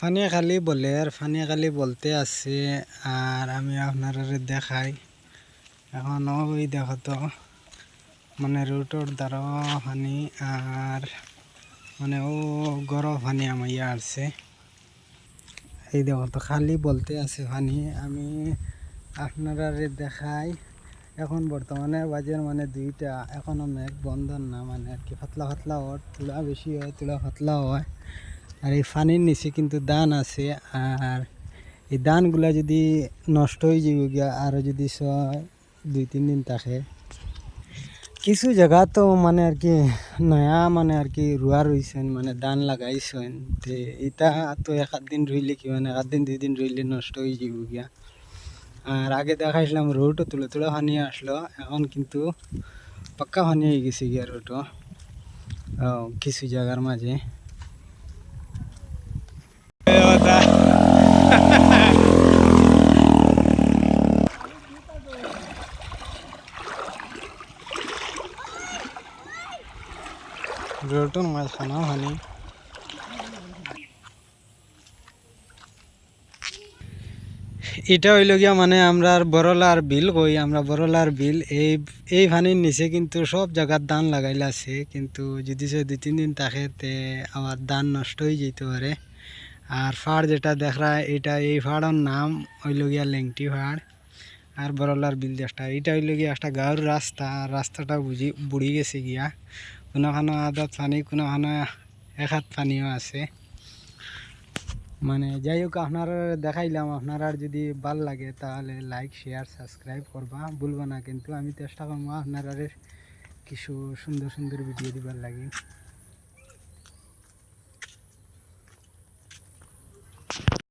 Fania খালি বলে, আর Fania খালি বলতে আছে, আর আমি আপনারা দেখাই। এখন ওই দেখো তো মানে রুটোর দ্বারা ফানি, আর মানে ও গরম ফানি আমাইয়া আসছে। এই দেখো তো, খালি বলতে আছে ফানি, আমি আপনারা দেখাই। এখন বর্তমানে বাজের মানে দুইটা, এখনও মেঘ বন্ধন না মানে আর কি পাতলা পাতলা হয়, তুলা বেশি হয়, তুলা পাতলা হয়। আর এই পানির নিচে কিন্তু দান আছে, আর এই দানগুলা যদি নষ্ট হয়ে যাবে গিয়া আরও যদি দুই, তিন দিন থাকে। কিছু জায়গা তো মানে আর কি নয়া মানে আর কি রুয়া রইছেন মানে ধান লাগাইছেন তে ইটা তো এক আধ দিন রইলে কি মানে এক দিন, দুই দিন রইলে নষ্ট হয়ে যাব গিয়া। আর আগে দেখাইছিলাম রোডও তুলে তুলে পানি আসলো, এখন কিন্তু পাক্কা পানি হয়ে গেছে গিয়া রোডও। কিছু জায়গার মাঝে। রোডও মাঝখানা পানি এটা হইল গিয়া মানে আমরা বড়লার বিল কই, আমরা বড়লার বিল, এই এই পানির নিচে কিন্তু সব জায়গার ধান লাগাইলে আছে, কিন্তু যদি সে দুই, তিন দিন থাকে, তে আমার ধান নষ্ট হয়ে যেতে পারে। আর ফাড় যেটা দেখা এটা এই ফাড়ের নাম হইল গিয়া লেংটি ফাড়, আর বড়লার বিল যেটা এটা হইল গিয়া একটা গাঁর রাস্তা রাস্তাটা বুঝি, বুড়ি গেছে গিয়া। কোনোখানো আধাত পানি, কোনোখানো এক হাত পানিও আছে। মানে যাই হোক, আপনারা দেখাইলাম, আপনারা যদি ভালো লাগে, তাহলে লাইক শেয়ার সাবস্ক্রাইব করবা। ভুলবা না, কিন্তু আমি চেষ্টা করব আপনারা কিছু সুন্দর সুন্দর ভিডিও দিবার লাগে।